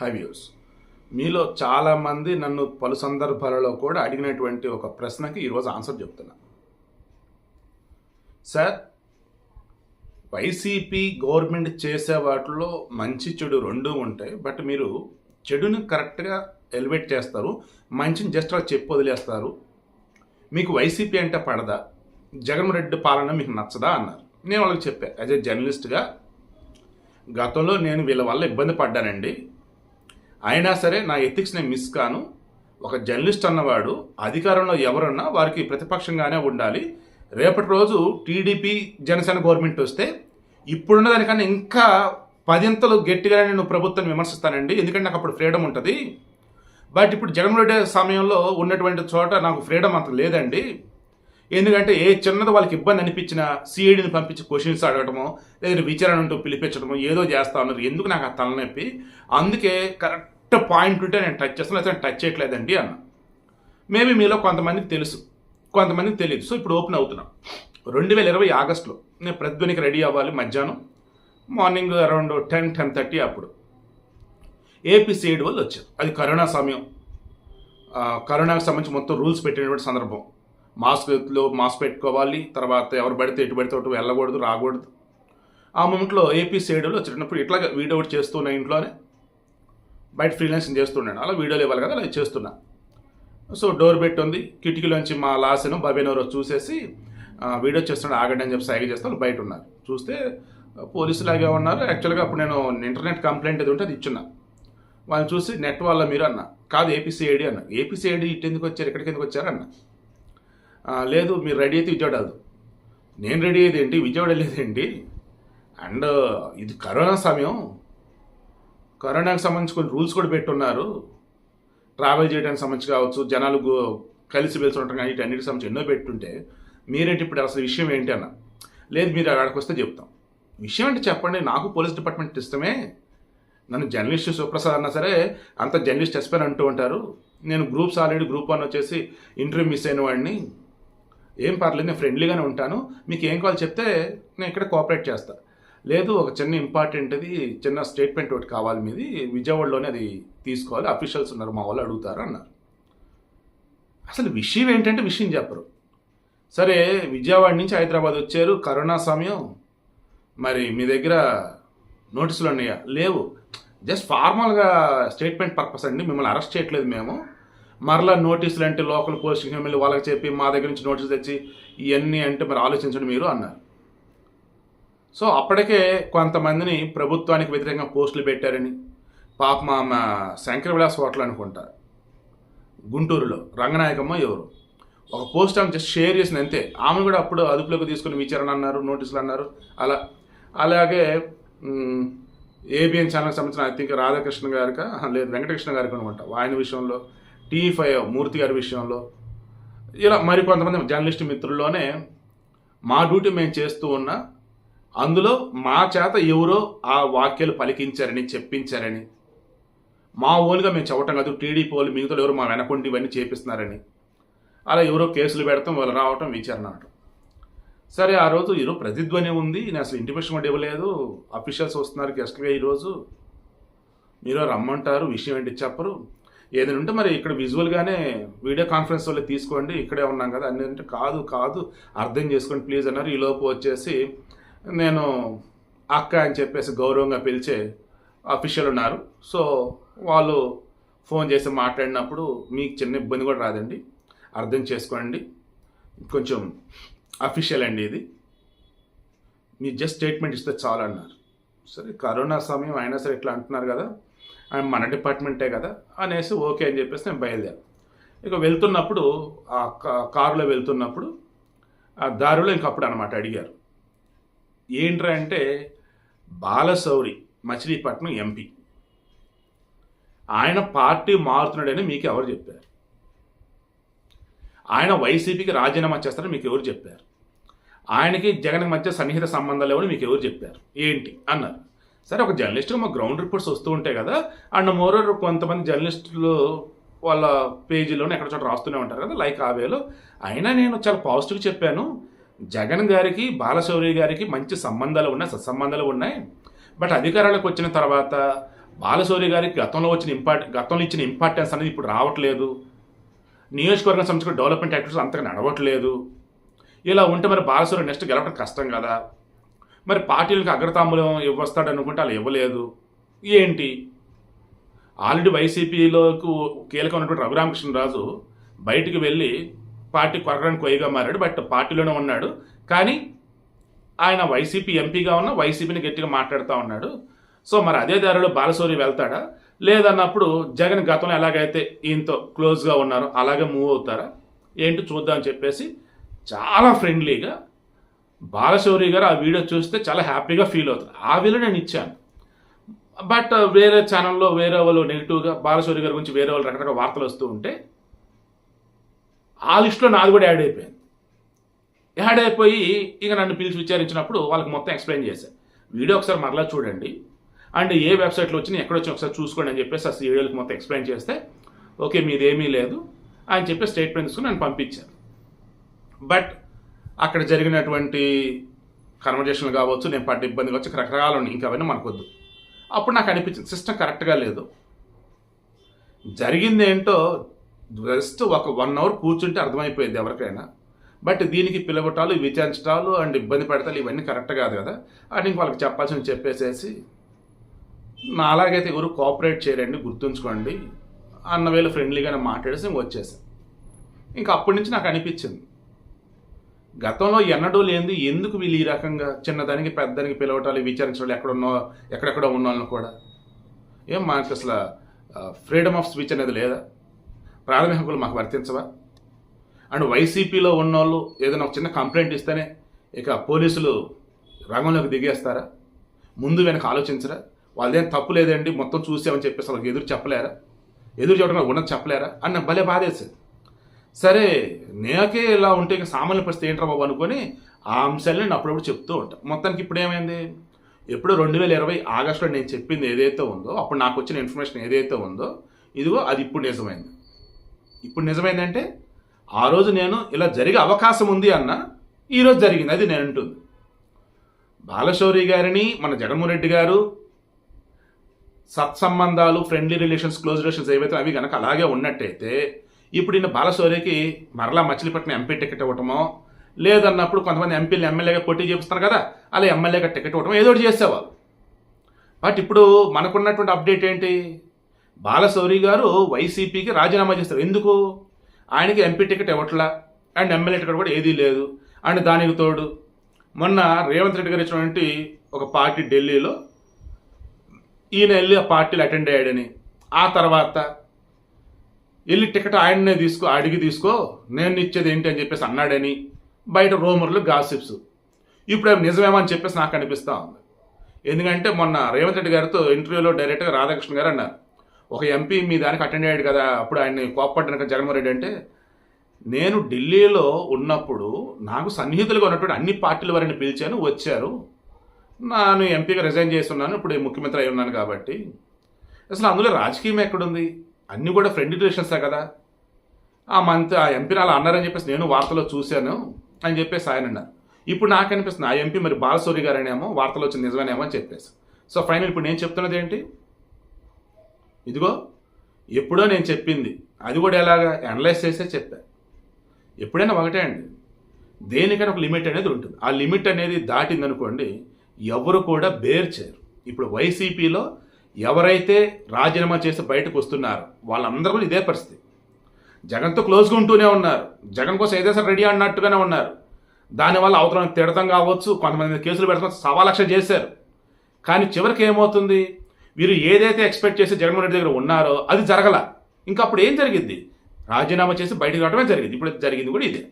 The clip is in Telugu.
హై వ్యూస్ మీలో చాలామంది నన్ను పలు సందర్భాలలో కూడా అడిగినటువంటి ఒక ప్రశ్నకి ఈరోజు ఆన్సర్ చెప్తున్నా. సార్ వైసీపీ గవర్నమెంట్ చేసే వాటిలో మంచి చెడు రెండూ ఉంటాయి బట్ మీరు చెడుని కరెక్ట్గా ఎలివేట్ చేస్తారు మంచిని జస్ట్ అలా చెప్పి వదిలేస్తారు. మీకు వైసీపీ అంటే పడదా? జగన్మోహన్ రెడ్డి పాలన మీకు నచ్చదా? అన్నారు. నేను వాళ్ళకి చెప్పాను యాజ్ ఏ జర్నలిస్ట్గా గతంలో నేను వీళ్ళ వల్ల ఇబ్బంది పడ్డానండి. అయినా సరే నా ఎథిక్స్ నేను మిస్ కాను. ఒక జర్నలిస్ట్ అన్నవాడు అధికారంలో ఎవరున్నా వారికి ప్రతిపక్షంగానే ఉండాలి. రేపటి రోజు టీడీపీ జనసేన గవర్నమెంట్ వస్తే ఇప్పుడున్న దానికన్నా ఇంకా పదింతలు గట్టిగా నేను ప్రభుత్వాన్ని విమర్శిస్తానండి. ఎందుకంటే నాకు అప్పుడు ఫ్రీడమ్ ఉంటుంది. బట్ ఇప్పుడు జగన్మోహన్ రెడ్డి సమయంలో ఉన్నటువంటి చోట నాకు ఫ్రీడమ్ అంత లేదండి. ఎందుకంటే ఏ చిన్నది వాళ్ళకి ఇబ్బంది అనిపించినా సిఐడిని పంపించి క్వశ్చన్స్ అడగటమో లేదా విచారణ అంటూ పిలిపించడమో ఏదో చేస్తా ఉన్నారు. ఎందుకు నాకు ఆ తలనొప్పి? అందుకే కరెక్ట్ పాయింట్ ఉంటే నేను టచ్ చేస్తాను లేదా టచ్ చేయట్లేదండి అన్న. మేబీ మీలో కొంతమందికి తెలుసు. కొంతమందికి తెలియదు సో ఇప్పుడు ఓపెన్ అవుతున్నాం. రెండు వేల ఇరవై ఆగస్టులో నేను ప్రతిధ్వనికి రెడీ అవ్వాలి మధ్యాహ్నం. Morning around ten ten thirty అప్పుడు. ఏపీ సీడ్ వాళ్ళు వచ్చారు. అది కరోనా సమయం. కరోనాకు సంబంధించి మొత్తం రూల్స్ పెట్టినటువంటి సందర్భం. మాస్క్లో మాస్క్ పెట్టుకోవాలి తర్వాత ఎవరు పడితే ఎటు పడితే అటు వెళ్ళకూడదు రాకూడదు. ఆ మూమెంట్లో ఏపీ సైడ్లో వచ్చినప్పుడు ఇట్లా వీడియో ఒకటి చేస్తున్నా ఇంట్లోనే. బయట ఫ్రీలాన్సింగ్ చేస్తున్నాను అలా వీడియోలు ఇవ్వాలి కదా అలా చేస్తున్నా. సో డోర్ పెట్టి ఉంది కిటికీలోంచి మా లాసను బబేనోరో చూసేసి వీడియో చేస్తున్నాడు ఆగండి అని చెప్పి సైగ చేస్తాను బయట ఉన్నారు. చూస్తే పోలీసులాగే పోలీసులు ఉన్నారు. యాక్చువల్గా అప్పుడు నేను ఇంటర్నెట్ కంప్లైంట్ ఏది ఉంటే అది ఇచ్చున్నా. వాళ్ళని చూసి నెట్ వాళ్ళ మీరు అన్న. కాదు ఏపీసీఐడి అన్న. ఏపీసీఐడి ఇటు ఎందుకు వచ్చారు ఎక్కడికి ఎందుకు వచ్చారు అన్న. లేదు మీరు రెడీ అయితే విజయవాడ నేను రెడీ అయ్యేది ఏంటి? విజయవాడ వెళ్ళేదేంటి అండ్ ఇది కరోనా సమయం. కరోనాకి సంబంధించి కొన్ని రూల్స్ కూడా పెట్టున్నారు. ట్రావెల్ చేయడానికి సంబంధించి కావచ్చు జనాలు కలిసి వెళ్తూ ఉంటాం కానీ వీటన్నిటికి సంబంధించి ఎన్నో పెట్టుంటే మీరేంటి ఇప్పుడు అసలు విషయం ఏంటి అన్న? లేదు మీరు అక్కడికి వస్తే చెప్తాం. విషయం అంటే చెప్పండి నాకు పోలీస్ డిపార్ట్మెంట్ ఇష్టమే. నన్ను జర్నలిస్ట్ సుప్రసాద్ అన్నా సరే అంత జర్నలిస్ట్ ఎస్పైన్ అంటూ ఉంటారు. నేను గ్రూప్స్ ఆల్రెడీ గ్రూప్ వన్ వచ్చేసి ఇంటర్వ్యూ మిస్ అయిన వాడిని. ఏం పర్లేదు నేను ఫ్రెండ్లీగానే ఉంటాను. మీకు ఏం కావాలి చెప్తే నేను ఇక్కడ కోఆపరేట్ చేస్తా. లేదు ఒక చిన్న ఇంపార్టెంట్ది చిన్న స్టేట్మెంట్ ఒకటి కావాలి మీది. విజయవాడలోనే అది తీసుకోవాలి. అఫీషియల్స్ ఉన్నారు మా వాళ్ళు అడుగుతారు అన్నారు. అసలు విషయం ఏంటంటే విషయం చెప్పరు. సరే విజయవాడ నుంచి హైదరాబాద్ వచ్చారు కరోనా సమయం. మరి మీ దగ్గర నోటీసులు ఉన్నాయా? లేవు. జస్ట్ ఫార్మల్గా స్టేట్మెంట్ పర్పస్ అండి. మిమ్మల్ని అరెస్ట్ చేయట్లేదు మేము. మరలా నోటీసులు అంటే లోకల్ పోస్టింగ్ ఎమ్మెల్యే వాళ్ళకి చెప్పి మా దగ్గర నుంచి నోటీసులు తెచ్చి ఇవన్నీ అంటే మరి ఆలోచించండి మీరు అన్నారు. సో అప్పటికే కొంతమందిని ప్రభుత్వానికి వ్యతిరేకంగా పోస్టులు పెట్టారని పాప మా మా శంకర విలాస్ హోటల్ అనుకుంటా గుంటూరులో రంగనాయకమ్మ ఎవరు. ఒక పోస్ట్ ఆమె జస్ట్ షేర్ చేసింది అంతే. ఆమె కూడా అప్పుడు అదుపులోకి తీసుకుని విచారణ అన్నారు నోటీసులు అన్నారు అలా అలాగే ఏబిఎన్ ఛానల్కి సంబంధించిన ఐ థింక్ రాధాకృష్ణ గారికి లేదు వెంకటకృష్ణ గారికి అనుకుంటా ఆయన విషయంలో టీ ఫైవ్ మూర్తి గారి విషయంలో. ఇలా మరి కొంతమంది జర్నలిస్ట్ మిత్రుల్లోనే మా డ్యూటీ మేము చేస్తూ ఉన్నా అందులో మా చేత ఎవరో ఆ వాక్యాలు పలికించారని చెప్పించారని మా ఓన్గా మేము చెప్పటం కాదు టీడీపీ వాళ్ళు మిగతా ఎవరు మా వెనకుండి ఇవన్నీ చేపిస్తున్నారని అలా ఎవరో కేసులు పెడతాం వాళ్ళు రావటం విచారణ అనటం. సరే ఆ రోజు ఈరోజు ప్రతిధ్వని ఉంది నేను అసలు ఇంటిమేషన్ కూడా ఇవ్వలేదు. అఫీషియల్స్ వస్తున్నారు గెస్ట్గా ఈరోజు. మీరు రమ్మంటారు విషయం ఏంటి చెప్పరు. ఏదైనా ఉంటే మరి ఇక్కడ విజువల్గానే వీడియో కాన్ఫరెన్స్ వల్ల తీసుకోండి ఇక్కడే ఉన్నాం కదా అన్ని అంటే కాదు కాదు అర్థం చేసుకోండి ప్లీజ్ అన్నారు. ఈలోపు వచ్చేసి నేను అక్క అని చెప్పేసి గౌరవంగా పిలిచే అఫీషియల్ ఉన్నారు. సో వాళ్ళు ఫోన్ చేసి మాట్లాడినప్పుడు మీకు చిన్న ఇబ్బంది కూడా రాదండి. అర్థం చేసుకోండి. కొంచెం అఫీషియల్ అండి ఇది. మీరు జస్ట్ స్టేట్మెంట్ ఇస్తే చాలు అన్నారు. సరే కరోనా సమయం అయినా సరే ఇట్లా అంటున్నారు కదా. మన డిపార్ట్మెంటే కదా అనేసి ఓకే అని చెప్పేసి నేను బయలుదేరాను. ఇక వెళ్తున్నప్పుడు ఆ కారులో వెళ్తున్నప్పుడు ఆ దారిలో ఇంకప్పుడు అనమాట అడిగారు. ఏంట్రా అంటే బాలశౌరి మచిలీపట్నం ఎంపీ. ఆయన పార్టీ మారుతున్నాడని మీకు ఎవరు చెప్పారు? ఆయన వైసీపీకి రాజీనామా చేస్తారని మీకు ఎవరు చెప్పారు? ఆయనకి జగన్ మధ్య సన్నిహిత సంబంధాలు లేవని మీకు ఎవరు చెప్పారు? ఏంటి? అన్నారు. సరే ఒక జర్నలిస్ట్గా మా గ్రౌండ్ రిపోర్ట్స్ వస్తూ ఉంటాయి కదా అండ్ మోరర్ కొంతమంది జర్నలిస్టులు వాళ్ళ పేజీలోనే ఎక్కడ చోట రాస్తూనే ఉంటారు కదా లైక్ ఆ వేలో. అయినా నేను చాలా పాజిటివ్ చెప్పాను. జగన్ గారికి బాలశౌరి గారికి మంచి సంబంధాలు ఉన్నాయి సత్సంబంధాలు ఉన్నాయి. బట్ అధికారాలకు వచ్చిన తర్వాత బాలశౌరి గారికి గతంలో వచ్చిన ఇంపార్ట్ గతంలో ఇచ్చిన ఇంపార్టెన్స్ అనేది ఇప్పుడు రావట్లేదు. నియోజకవర్గం సంబంధించిన డెవలప్మెంట్ యాక్టివిటీస్ అంతగా నడవట్లేదు. ఇలా ఉంటే మరి బాలశౌరి నెక్స్ట్ గెలవడం కష్టం కదా. మరి పార్టీలకు అగ్రతాంబూలం ఇవ్వస్తాడు అనుకుంటే అలా ఇవ్వలేదు. ఏంటి? ఆల్రెడీ వైసీపీలోకి కీలకం ఉన్నటువంటి రఘురామకృష్ణరాజు బయటికి వెళ్ళి పార్టీ కొరకడానికి కొయ్యగా మారాడు బట్ పార్టీలోనే ఉన్నాడు. కానీ ఆయన వైసీపీ ఎంపీగా ఉన్న వైసీపీని గట్టిగా మాట్లాడుతూ ఉన్నాడు. సో మరి అదే దారిలో బాలసూరి వెళ్తాడా? లేదన్నప్పుడు జగన్ గతంలో ఎలాగైతే ఈయనతో క్లోజ్గా ఉన్నారో అలాగే మూవ్ అవుతారా? ఏంటి చూద్దామని చెప్పేసి చాలా ఫ్రెండ్లీగా బాలశౌరి గారు ఆ వీడియో చూస్తే చాలా హ్యాపీగా ఫీల్ అవుతారు. ఆ వీడియో నేను ఇచ్చాను. బట్ వేరే ఛానల్లో వేరే వాళ్ళు నెగిటివ్గా బాలశౌరి గారి గురించి వేరే వాళ్ళు రకరకాల వార్తలు వస్తూ ఉంటే ఆ లిస్టులో నాది కూడా యాడ్ అయిపోయింది. యాడ్ అయిపోయి ఇక నన్ను పిలిచి విచారించినప్పుడు వాళ్ళకి మొత్తం ఎక్స్ప్లెయిన్ చేశాను వీడియో ఒకసారి మరలా చూడండి. అండ్ ఏ వెబ్సైట్లో వచ్చినా ఎక్కడ వచ్చి ఒకసారి చూసుకోండి అని చెప్పేసి అసలు వీడియోకి మొత్తం ఎక్స్ప్లెయిన్ చేస్తే ఓకే మీదేమీ లేదు అని చెప్పి స్టేట్మెంట్ తీసుకుని నన్ను పంపించారు. బట్ అక్కడ జరిగినటువంటి కన్వర్జేషన్లు కావచ్చు నేను పడ్డ ఇబ్బంది కావచ్చు రకరకాలు ఉన్నాయి. ఇంకా అవన్నీ మనకొద్దు. అప్పుడు నాకు అనిపించింది సిస్టమ్ కరెక్ట్గా లేదు. జరిగింది ఏంటో జస్ట్ ఒక వన్ అవర్ కూర్చుంటే అర్థమైపోయింది ఎవరికైనా. బట్ దీనికి పిలవటాలు విచారించటాలు అండ్ ఇబ్బంది పెడతాలు ఇవన్నీ కరెక్ట్ కాదు కదా. అని ఇంక వాళ్ళకి చెప్పాల్సిన చెప్పేసేసి నా అలాగైతే ఎవరు కోఆపరేట్ చేయరండి గుర్తుంచుకోండి. అన్న వేళ ఫ్రెండ్లీగానే మాట్లాడేసి ఇంక వచ్చేసాను ఇంకా అప్పటి నుంచి నాకు అనిపించింది. గతంలో ఎన్నడూ లేనిది ఎందుకు వీళ్ళు ఈ రకంగా చిన్నదానికి పెద్దదానికి పిలవటాలు విచారించడం ఎక్కడున్నో ఎక్కడెక్కడ ఉన్నాను కూడా? ఏం మాకు అసలు ఫ్రీడమ్ ఆఫ్ స్పీచ్ అనేది లేదా? ప్రాథమిక హక్కులు మాకు వర్తించవా? అండ్ వైసీపీలో ఉన్నోళ్ళు ఏదైనా ఒక చిన్న కంప్లైంట్ ఇస్తేనే ఇక పోలీసులు రంగంలోకి దిగేస్తారా? ముందు వెనక ఆలోచించరా? వాళ్ళదేం తప్పు లేదండి మొత్తం చూసామని చెప్పేసి వాళ్ళకి ఎదురు చెప్పలేరా? ఎదురు చెప్పడం ఉన్నది చెప్పలేరా? అన్న భలే బాధేసేది. సరే నేకే ఇలా ఉంటే ఇక సామాన్య పరిస్థితి ఏంట్రా బాబు అనుకొని ఆ అంశాలని నేను అప్పుడప్పుడు చెప్తూ ఉంటాను మొత్తానికి ఇప్పుడు ఏమైంది? ఎప్పుడు రెండు వేల ఇరవై ఆగస్టులో నేను చెప్పింది ఏదైతే ఉందో అప్పుడు నాకు వచ్చిన ఇన్ఫర్మేషన్ ఏదైతే ఉందో ఇదిగో అది ఇప్పుడు నిజమైంది. ఇప్పుడు నిజమైందంటే ఆ రోజు నేను ఇలా జరిగే అవకాశం ఉంది అన్న ఈరోజు జరిగింది అది నేను అంటుంది. బాలశౌరి గారిని మన జగన్మోహన్ రెడ్డి గారు సత్సంబంధాలు ఫ్రెండ్లీ రిలేషన్స్ క్లోజ్ రిలేషన్స్ ఏవైతే అవి కనుక అలాగే ఉన్నట్టయితే ఇప్పుడు ఈయన బాలశౌర్యకి మరలా మచిలీపట్నం ఎంపీ టికెట్ ఇవ్వటమో లేదన్నప్పుడు కొంతమంది ఎంపీలు ఎమ్మెల్యేగా పోటీ చేపిస్తారు కదా అలా ఎమ్మెల్యేగా టికెట్ ఇవ్వటం ఏదో ఒకటి చేసేవాళ్ళు. బట్ ఇప్పుడు మనకున్నటువంటి అప్డేట్ ఏంటి? బాలశౌరి గారు వైసీపీకి రాజీనామా చేస్తారు. ఎందుకు? ఆయనకి ఎంపీ టికెట్ ఇవ్వట్లా? అండ్ ఎమ్మెల్యే టికెట్ కూడా ఏదీ లేదు. అండ్ దానికి తోడు మొన్న రేవంత్ రెడ్డి గారు ఇచ్చినటువంటి ఒక పార్టీ ఢిల్లీలో ఈయన వెళ్ళి ఆ పార్టీలు అటెండ్ అయ్యాడని. ఆ తర్వాత వెళ్ళి టికెట్ ఆయన్నే తీసుకో అడిగి తీసుకో నేను ఇచ్చేది ఏంటి అని చెప్పేసి అన్నాడని బయట రూమర్లు గాసిప్స్. ఇప్పుడు అవి నిజమేమో అని చెప్పేసి నాకు అనిపిస్తూ ఉంది. ఎందుకంటే మొన్న రేవంత్ రెడ్డి గారితో ఇంటర్వ్యూలో డైరెక్ట్గా రాధాకృష్ణ గారు అన్నారు. ఒక ఎంపీ మీ దానికి అటెండ్ అయ్యాడు కదా అప్పుడు ఆయన్ని కోప్పడ్డాను జగన్మోహన్ రెడ్డి అంటే నేను ఢిల్లీలో ఉన్నప్పుడు నాకు సన్నిహితులుగా ఉన్నటువంటి అన్ని పార్టీల వారిని పిలిచాను వచ్చారు. నేను ఎంపీగా రిజైన్ చేస్తున్నాను ఇప్పుడు ముఖ్యమంత్రి అయి ఉన్నాను కాబట్టి. అసలు అందులో రాజకీయం ఎక్కడుంది? అన్నీ కూడా ఫ్రెండ్ రిలేషన్సే కదా? ఆ మంత్ ఆ ఎంపీని అలా అన్నారని చెప్పేసి నేను వార్తలో చూశాను అని చెప్పేసి ఆయన అన్నారు. ఇప్పుడు నాకు అనిపిస్తుంది ఆ ఎంపీ మరి బాలసూరి గారనేమో వార్తలు వచ్చింది నిజమేనేమో అని చెప్పేసి. సో ఫైనల్ ఇప్పుడు నేను చెప్తున్నది ఏంటి? ఇదిగో ఎప్పుడో నేను చెప్పింది. అది కూడా ఎలాగా? అనలైజ్ చేసే చెప్పా. ఎప్పుడైనా ఒకటే అండి. దేనికైనా ఒక లిమిట్ అనేది ఉంటుంది. ఆ లిమిట్ అనేది దాటిందనుకోండి ఎవరు కూడా బేర్ చేయరు. ఇప్పుడు వైసీపీలో ఎవరైతే రాజీనామా చేసి బయటకు వస్తున్నారు వాళ్ళందరూ కూడా ఇదే పరిస్థితి. జగన్తో క్లోజ్గా ఉంటూనే ఉన్నారు. జగన్ కోసం ఏదైనా రెడీ అన్నట్టుగానే ఉన్నారు. దానివల్ల అవతరం తిడతం కావచ్చు కొంతమంది కేసులు పెడతాం సవా లక్ష చేశారు. కానీ చివరికి ఏమవుతుంది? వీరు ఏదైతే ఎక్స్పెక్ట్ చేసి జగన్మోహన్ రెడ్డి దగ్గర ఉన్నారో అది జరగల. ఇంకా అప్పుడు ఏం జరిగింది రాజీనామా చేసి బయటకు రావడమే జరిగింది. ఇప్పుడు జరిగింది కూడా ఇదే.